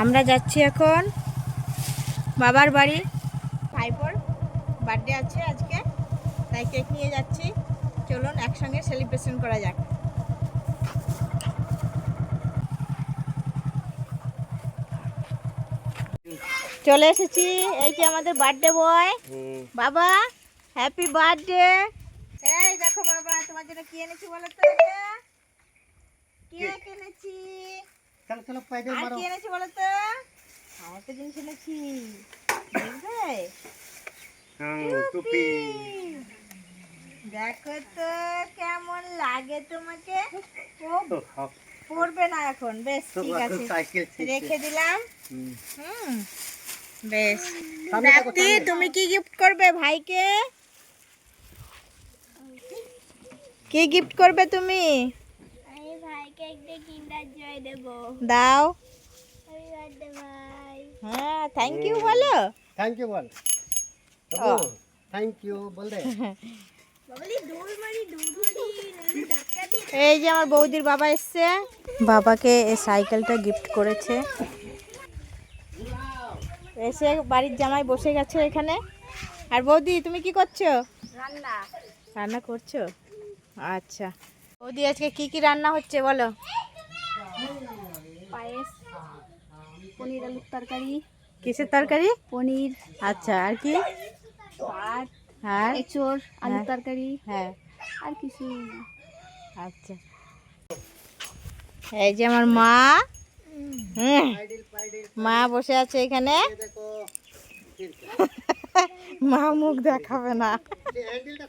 আমরা যাচ্ছি এখন বাবার বাড়ি। ভাইপোর বার্থডে আছে আজকে তাই কেক নিয়ে যাচ্ছি। চলুন একসঙ্গে সেলিব্রেশন করা যাক। চলে এসেছি এই যে আমাদের বার্থডে বয় বাবা হ্যাপি বার্থডে এই দেখো বাবা তোমার জন্য কি এনেছি বলো তো? কেক এনেছি? চলো চলো পাইডে আর কি এনেছি বলো তো? আমার তো জিনিস এনেছি। টুপি। দেখো তো কেমন লাগে তোমাকে। পড়বে না এখন। বেশ ঠিক আছে। রেখে দিলাম। হুম। বেশ। সামনে তুমি কি গিফট করবে ভাইকে? কি গিফট করবে তুমি? দাও। হ্যাঁ থ্যাংক ইউ বলো। থ্যাংক ইউ বল। ও। থ্যাংক ইউ বল এই যে আমার বৌদির বাবা এসছে। বাবাকে এই সাইকেলটা গিফট করেছে। এসে বাড়ির জামাই বসে গেছে এখানে। আর বৌদি তুমি কি করছ? রান্না। রান্না করছ? আচ্ছা। বৌদি আজকে কি কি রান্না হচ্ছে বলো? পায়েস পনির আলুর তরকারি কিসের তরকারি? পনির আচ্ছা আর কি? ভাত আর? এঁচোড় আলুর হ্যাঁ। তরকারি হ্যাঁ। আর কিছু আচ্ছা। এই যে আমার মা। হুম, মা বসে আছে এখানে। দেখো। মা মুখ দেখাবে না। হ্যান্ডেলটা